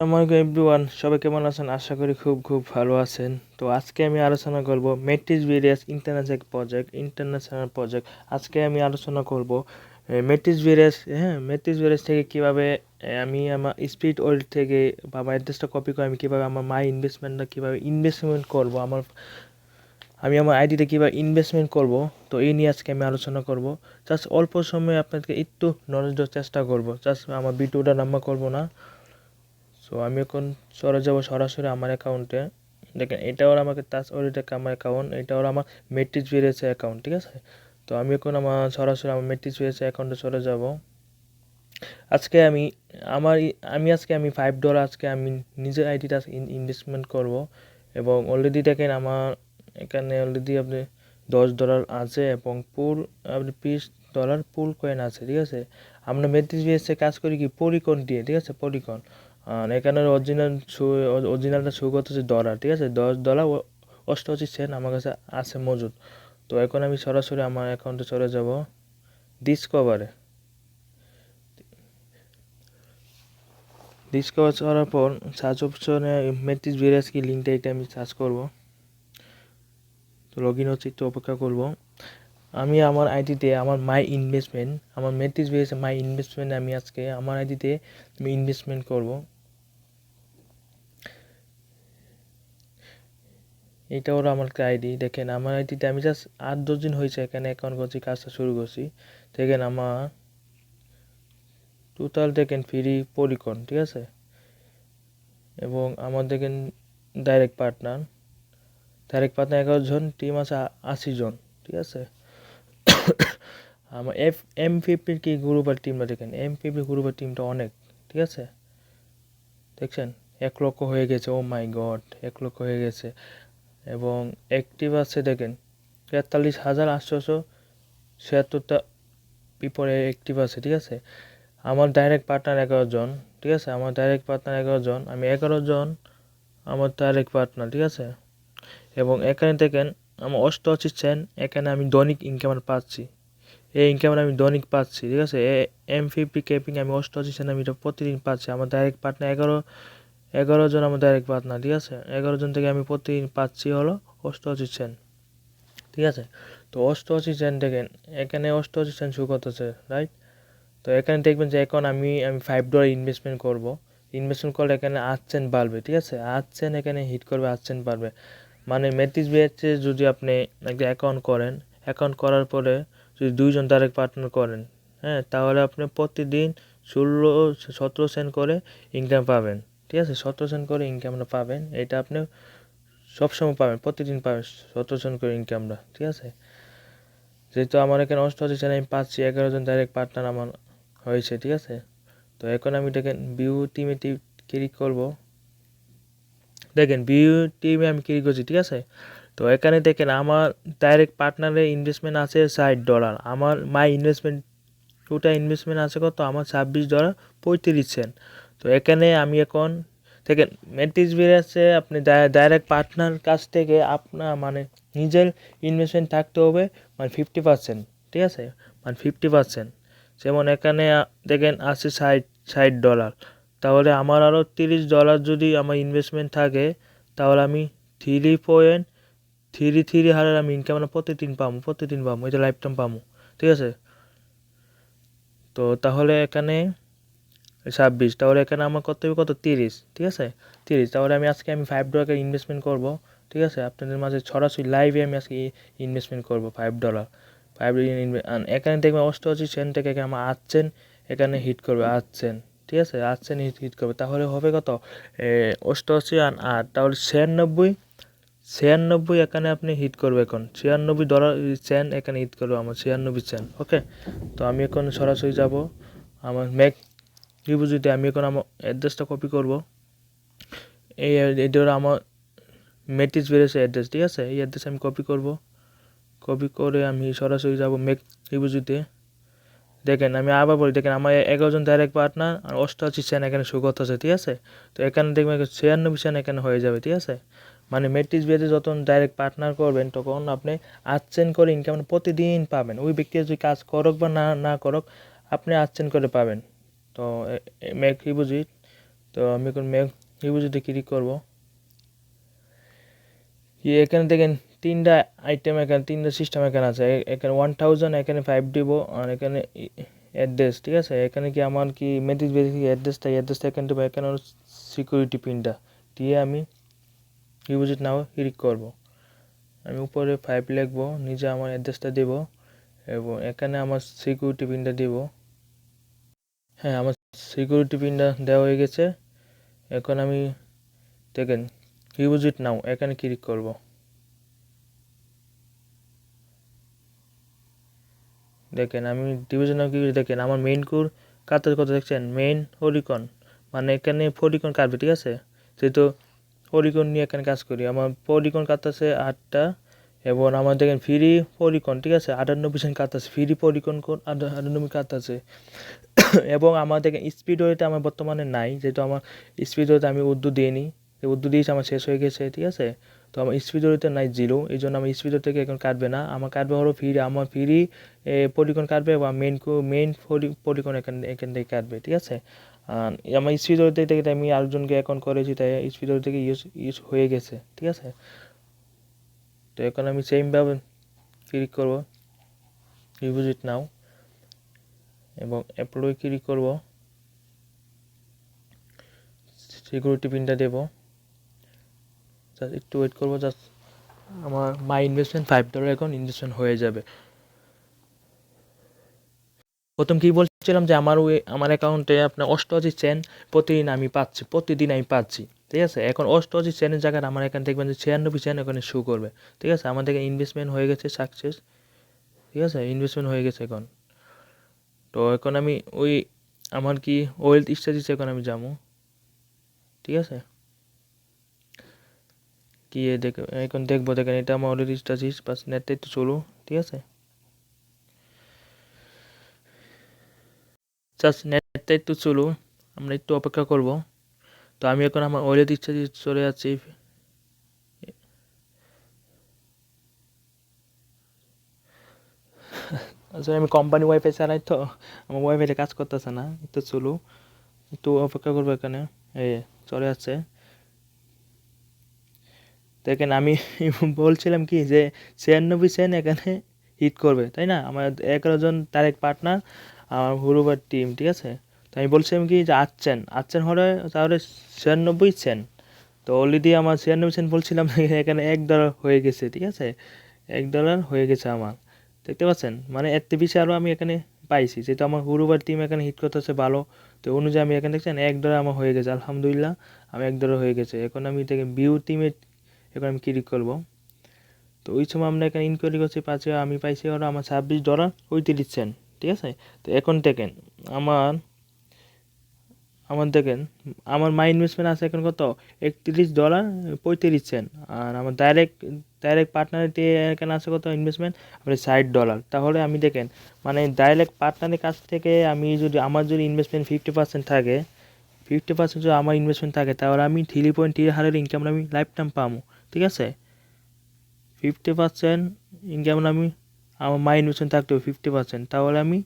আসসালামু এভরিওয়ান, সবাই কেমন আছেন? আশা করি খুব খুব ভালো আছেন। তো আজকে আমি আলোচনা করব Metrics Various international project international project আজকে আমি আলোচনা করব মেট্রিক্স ভেরিয়াস হ্যাঁ মেট্রিক্স ভেরিয়াস থেকে কীভাবে আমি আমার স্পিড ওয়েল থেকে বা আমার অ্যাড্রেসটা কপি করে আমি কীভাবে আমার মাই ইনভেস্টমেন্টটা কীভাবে ইনভেস্টমেন্ট করব, আমার, আমি আমার আইডিতে কীভাবে ইনভেস্টমেন্ট করব, তো এই নিয়ে আজকে আমি আলোচনা করব। জাস্ট অল্প সময়ে আপনাদেরকে একটু নলেজ দেওয়ার চেষ্টা করব। জাস্ট আমার ভিডিওটা নাম্বার করব না। সো আমি এখন চলে যাব সরাসরি আমার অ্যাকাউন্টে দেখেন, এটা ওর আমাকে টাচ ওরিটাকে আমার অ্যাকাউন্ট এটা ওর আমার মেট্রিক্স বেরিয়েছে অ্যাকাউন্ট ঠিক আছে? তো আমি এখন আমার সরাসরি আমার মেট্রিক্স বেরিয়েছে অ্যাকাউন্টে চলে যাব। আজকে আমি, আমার আমি আজকে আমি ফাইভ ডলার আজকে আমি নিজের আইডিটা ইনভেস্টমেন্ট করব। এবং অলরেডি দেখেন আমার এখানে অলরেডি আপনি দশ ডলার আছে এবং পুল আপনি বিশ ডলার পুল কয়েন আছে, ঠিক আছে? আমরা মেট্রিক্স বেরিয়েছে কাজ করি কি পরিকন দিয়ে, ঠিক আছে? পরিকন আর এখানে অরিজিনাল শু অরিজিনালটা শো করতেছে ডলার ঠিক আছে? দশ ডলার অষ্টআশি সেন্ট আমার কাছে আছে মজুদ। তো এখন আমি সরাসরি আমার অ্যাকাউন্টে চলে যাব। ডিসকভারে ডিসকভার করার পর সার্চ অপশনে মেট্রিক্স ভেরিয়াস কি লিঙ্কটা এটা আমি সার্চ করব। তো লগ ইন হচ্ছে একটু অপেক্ষা করব। আমি আমার আইডিতে আমার মাই ইনভেস্টমেন্ট আমার মেট্রিক্স ভেরিয়াস মাই ইনভেস্টমেন্ট আমি আজকে আমার আইডিতে আমি ইনভেস্টমেন্ট করব। এটা ওরা আমার আইডি। দেখেন, আমার আইডিতে আমি জাস্ট আট, দশ দিন হয়েছে এখানে অ্যাকাউন্ট করছি, কাজটা শুরু করছি। দেখেন, আমার টোটাল দেখেন ফ্রি পরিকন ঠিক আছে? এবং আমার দেখেন ডাইরেক্ট পার্টনার ডাইরেক্ট পার্টনার এগারো জন টিম আছে আশি জন, ঠিক আছে? আমার এফ এম ফিফটির কি গ্রুপের টিমটা দেখেন এম ফিফটি গ্রুপের টিমটা অনেক, ঠিক আছে? দেখছেন? এক লক্ষ হয়ে গেছে ও মাই গড এক লক্ষ হয়ে গেছে। এবং অ্যাক্টিভ আছে দেখেন। তেতাল্লিশ হাজার আটশোশো ছিয়াত্তরটা পিপল অ্যাক্টিভ আছে, ঠিক আছে? আমার ডাইরেক্ট পার্টনার এগারো জন, ঠিক আছে? আমার ডাইরেক্ট পার্টনার এগারো জন, আমি এগারো জন আমার ডাইরেক্ট পার্টনার ঠিক আছে? এবং এখানে দেখেন, আমার অষ্ট অষ্টআশি সেন্ট এখানে আমি দৈনিক ইনকাম পাচ্ছি। এই ইনকাম আমি দৈনিক পাচ্ছি, ঠিক আছে? এম ফিফটি ক্যাপিং আমি অষ্টআশি সেন্ট আমি এটা প্রতিদিন পাচ্ছি। আমার ডাইরেক্ট পার্টনার এগারো এগারো জন আমার ডাইরেক্ট পার্টনার ঠিক আছে? এগারো জন থেকে আমি প্রতিদিন পাচ্ছি হলো অষ্টআশি সেন্ট ঠিক আছে? তো অষ্টআশি সেন্ট দেখেন, এখানে অষ্টআশি সেন্ট শো করতেছে রাইট তো এখানে দেখবেন যে এখন আমি আমি ফাইভ ডলার ইনভেস্টমেন্ট করব। ইনভেস্টমেন্ট করলে এখানে আট সেন্ট বাড়বে, ঠিক আছে? আট এখানে হিট করবে, আট সেন্ট বাড়বে। মানে মেট্রিক্স বিএচে যদি আপনি একটা অ্যাকাউন্ট করেন অ্যাকাউন্ট করার পরে যদি দুইজন ডাইরেক্ট পার্টনার করেন হ্যাঁ? তাহলে আপনি প্রতিদিন ষোলো, সতেরো সেন্ট করে ইনকাম পাবেন। ঠিক আছে, সতেরো সেন্ট করে ইনকামটা পাবেন। এটা আপনি সবসময় পাবেন, প্রতিদিন পাবেন সতেরো সেন্ট করে ইনকামটা ঠিক আছে? যেহেতু আমার এখানে অষ্টআশি সেন্ট আমি পাচ্ছি, এগারো জন ডাইরেক্ট পার্টনার আমার হয়েছে, ঠিক আছে? তো এখন আমি দেখেন বিউ টিমে ক্লিক করব। দেখেন বিউ টিমে আমি ক্লিক করছি, ঠিক আছে? তো এখানে দেখেন, আমার ডাইরেক্ট পার্টনারের ইনভেস্টমেন্ট আছে ষাট ডলার আমার মাই ইনভেস্টমেন্ট টোটাল ইনভেস্টমেন্ট আছে কত? আমার ছাব্বিশ ডলার পঁয়ত্রিশ সেন্ট তো এখানে আমি এখন দেখেন মেট্রিক্স বেরিয়েছে আপনি ডাইরেক্ট পার্টনার কাছ থেকে আপনার মানে নিজের ইনভেস্টমেন্ট থাকতে হবে মানে ফিফটি পার্সেন্ট ঠিক আছে? মানে ফিফটি পার্সেন্ট যেমন এখানে দেখেন আছে ষাট ষাট ডলার তাহলে আমার আরও তিরিশ ডলার যদি আমার ইনভেস্টমেন্ট থাকে, তাহলে আমি থ্রি পয়েন্ট থ্রি থ্রি হারের আমি ইনকাম প্রতিদিন পাবো প্রতিদিন পাবো, এটা লাইফ টাইম পাবো, ঠিক আছে? তো তাহলে এখানে ছাব্বিশ, তাহলে এখানে আমার কত হবে? কত? তিরিশ, ঠিক আছে? তিরিশ, তাহলে আমি আজকে আমি ফাইভ ডলার ইনভেস্টমেন্ট করব, ঠিক আছে? আপনাদের মাঝে সরাসরি লাইভে আমি আজকে ইনভেস্টমেন্ট করব ফাইভ ডলার ফাইভ এখানে দেখবেন অষ্টআশি সেন্ট থেকে আমার সেন্ট এখানে হিট করবে সেন্ট ঠিক আছে? সেন্ট হিট হিট করবে, তাহলে হবে কত? অষ্টআশি আর আট, তাহলে ছিয়ানব্বই ছিয়ানব্বই এখানে আপনি হিট করবে এখন, ছিয়ানব্বই ডলার সেন্ট এখানে হিট করবে আমার ছিয়ানব্বই সেন্ট ওকে তো আমি এখন সরাসরি যাব, আমার ম্যাক রিভিউতে আমি এখন আমার অ্যাড্রেসটা কপি করব। এই এটা আমার মেটিস বেরিয়েছে অ্যাড্রেস ঠিক আছে? এই অ্যাড্রেস আমি কপি করব। কপি করে আমি সরাসরি যাব মেক রিভিউতে দেখেন, আমি আবার বলি, দেখেন, আমার এগারো জন ডাইরেক্ট পার্টনার আর অষ্টআশি সেন এখানে শো করতেছে ঠিক আছে? তো এখানে দেখবেন ছিয়ানব্বই সেন এখানে হয়ে যাবে, ঠিক আছে? মানে মেট্রিক্স বেদে যখন ডাইরেক্ট পার্টনার করবেন, তখন আপনি আট করে ইনকাম প্রতিদিন পাবেন। ওই ব্যক্তি যদি কাজ করক বা না না করক, আপনি আট করে পাবেন। তো মেক বুঝি তো আমি এখন ম্যাক ইউজিতে ক্লিক করব। কি, এখানে দেখেন তিনটা আইটেম এখানে, তিনটা সিস্টেম এখানে আছে। এখানে ওয়ান থাউজেন্ড এখানে ফাইভ দিব আর এখানে অ্যাড্রেস ঠিক আছে? এখানে কি আমার কি মেথিস বেসিক অ্যাড্রেসটা অ্যাড্রেসটা এখানে দেবো এখানে সিকিউরিটি পিনটা দিয়ে আমি ইউজিট নাও ক্লিক করব। আমি উপরে ফাইভ লিখব নিজে আমার অ্যাড্রেসটা দেব, এবং এখানে আমার সিকিউরিটি পিনটা দেব। হ্যাঁ আমার সিকিউরিটি পিনটা দেওয়া হয়ে গেছে। এখন আমি দেখেন ইউজিট নাও এখানে ক্লিক করব। দেখেন, আমি ডিভিশনাল কি দেখেন, আমার মেইন কোর কাতার কথা দেখছেন মেইন হরিকন মানে এখানে ফরিকন কাটবে, ঠিক আছে? যেহেতু ফরিকন নিয়ে এখানে কাজ করি, আমার ফরিকন কাটতেছে আটটা এবং আমার দেখেন ফ্রি পরিকন ঠিক আছে? আটানব্বই সেন্ট কাটতেছে ফ্রি পরিকন কোন? আটা- আটানব্বই কাটতেছে এবং আমার দেখেন স্পিড ওয়েতে আমার বর্তমানে নাই, যেহেতু আমার স্পিড ওয়েতে আমি উর্দু দিইনি। উর্দু দিয়েছি আমার শেষ হয়ে গেছে, ঠিক আছে? তো আমার স্পিড ওয়েতে নাই জিরো এই জন্য আমার স্পিড থেকে এখন কাটবে না। আমার কাটবে হলো ফ্রি আমার ফ্রি পরিকন কাটবে বা মেইন মেইন পরিকন এখান এখান থেকে কাটবে, ঠিক আছে? আমার স্পিড ওয়েতে থেকে আমি আরেকজনকে এখন করেছি, তাই স্পিড থেকে ইউজ ইউজ হয়ে গেছে, ঠিক আছে? তো এখন আমি সেমভাবে ক্লিক করব ইট নাও এবং অ্যাপ্লোয় ক্লিক করব সিকিউরিটি পিনটা দেব জাস্ট একটু ওয়েট করব জাস্ট আমার মাই ইনভেস্টমেন্ট ফাইভ ডলার এখন ইনভেস্টমেন্ট হয়ে যাবে। প্রথম কি বলছিলাম যে আমার ওই আমার অ্যাকাউন্টে আপনার অষ্টআশি চেন প্রতিদিন আমি পাচ্ছি, প্রতিদিন আমি পাচ্ছি। ঠিক আছে? এখন অষ্টআশি চেনের জায়গায় আমার এখানে দেখবেন যে ছিয়ানব্বই চেন এখানে শো করবে। ঠিক আছে? আমাদের ইনভেস্টমেন্ট হয়ে গেছে সাকসেস ঠিক আছে? ইনভেস্টমেন্ট হয়ে গেছে এখন। তো এখন আমি ওই আমার কি ওয়েলথ স্টাডিজ এখন আমি যাব। ঠিক আছে? কি দেখ, এখন দেখব, দেখেন এটা আমার অলরেডি স্টাডিজ বাস নেটটা একটু চলো ঠিক আছে? জাস্ট নেটটা একটু চলো আমরা একটু অপেক্ষা করব। তো আমি এখন আমার ওয়েলেট স্টাডিজ চলে যাচ্ছি আসলে আমি কোম্পানি ওয়াইফাই চালাই তো আমার ওয়াইফাইতে কাজ করতেছে না একটু চলো একটু অপেক্ষা করব এখানে, এই চলে যাচ্ছে। দেখেন আমি বলছিলাম কি যে, ছিয়ানব্বই সেন এখানে হিট করবে, তাই না? আমার এগারো জন তারেক পার্টনার আমার হুরুবার টিম ঠিক আছে? তো আমি বলছিলাম কি যে আট চেন হলে তাহলে ছিয়ানব্বই সেন তো অলরেডি আমার ছিয়ানব্বই সেন বলছিলাম, এখানে এক ডলার হয়ে গেছে, ঠিক আছে? এক ডলার হয়ে গেছে আমার। দেখতে পাচ্ছেন? মানে এর বেশি আরও আমি এখানে পাইছি। যেহেতু আমার গুরুবার টিম এখানে হিট করতে করতেছে ভালো, তো অনুযায়ী আমি এখানে, দেখছেন? এক ডলার আমার হয়ে গেছে, আলহামদুলিল্লাহ, আমি এক ডলার হয়ে গেছে। এখন আমি দেখে বিউ টিমে এখন আমি ক্লিক করব। তো ওই সময় আমরা এখানে ইনকোয়ারি করছি পাচ্ছে আমি পাইছি হলো আমার ছাব্বিশ ডলার পঁয়ত্রিশ সেন্ট ঠিক আছে? তো এখন দেখেন, আমার আমার দেখেন, আমার মাই ইনভেস্টমেন্ট আছে এখন কত? একত্রিশ ডলার পঁয়ত্রিশ সেন্ট আর আমার ডাইরেক্ট ডাইরেক্ট পার্টনারিতে এখানে আছে কত ইনভেস্টমেন্ট আপনার ষাট ডলার তাহলে আমি দেখেন মানে ডাইরেক্ট পার্টনারের কাছ থেকে আমি যদি, আমার যদি ইনভেস্টমেন্ট ফিফটি পার্সেন্ট থাকে ফিফটি পার্সেন্ট যদি আমার ইনভেস্টমেন্ট থাকে, তাহলে আমি থ্রি পয়েন্ট থ্রি হারের ইনকাম আমি লাইফ টাইম পাবো ঠিক আছে? ফিফটি পার্সেন্ট ইনকাম আমি, আমার মাই ইনভেস্টমেন্ট থাকতে হবে ফিফটি পার্সেন্ট তাহলে আমি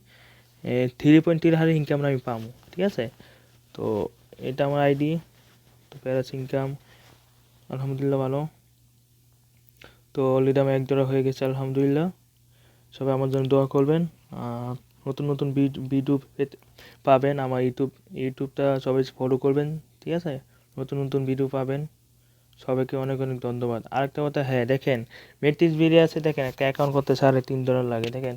থ্রি পয়েন্ট থ্রি হারের ইনকাম আমি পাবো ঠিক আছে? তো এটা আমার আইডি তো প্যারাস ইনকাম আলহামদুলিল্লাহ ভালো। তো অলরেডি আমার এক ডলার হয়ে গেছে, আলহামদুলিল্লাহ। সবাই আমার জন্য দোয়া করবেন। নতুন নতুন ভিডিও পাবেন, আমার ইউটিউব ইউটিউবটা সবাই ফলো করবেন, ঠিক আছে? নতুন নতুন ভিডিও পাবেন। সবাইকে অনেক অনেক ধন্যবাদ। আরেকটা কথা হ্যাঁ দেখেন মেট্রিক্স বেরিয়ে আছে, দেখেন, একটা অ্যাকাউন্ট করতে সাড়ে তিন ডলার লাগে, দেখেন।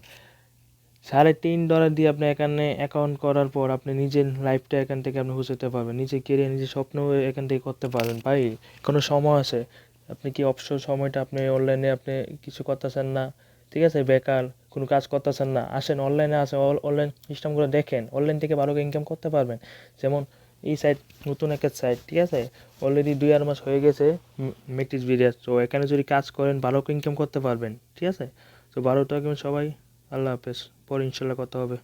সাড়ে তিন ডলার দিয়ে আপনি এখানে অ্যাকাউন্ট করার পর আপনি নিজের লাইফটা এখান থেকে আপনি বুঝতে পারবেন। নিজের কেরিয়ার নিজের স্বপ্ন এখান থেকে করতে পারবেন। ভাই, কোনো সময় আছে? আপনি কি অবসর সময়টা আপনি অনলাইনে আপনি কিছু করতেছেন না? ঠিক আছে, বেকার, কোনো কাজ করতেছেন না? আসেন অনলাইনে আসেন অনলাইন সিস্টেমগুলো দেখেন। অনলাইন থেকে ভালো ইনকাম করতে পারবেন। যেমন এই সাইট নতুন একটা সাইট ঠিক আছে? অলরেডি দুই আড়াই মাস হয়ে গেছে মেট্রিক্স বিরিয়াস তো এখানে যদি কাজ করেন, ভালো ইনকাম করতে পারবেন। ঠিক আছে? তো ভালো থাকবেন সবাই। আল্লাহ হাফেজ। পরে ইনশাল্লাহ কথা হবে।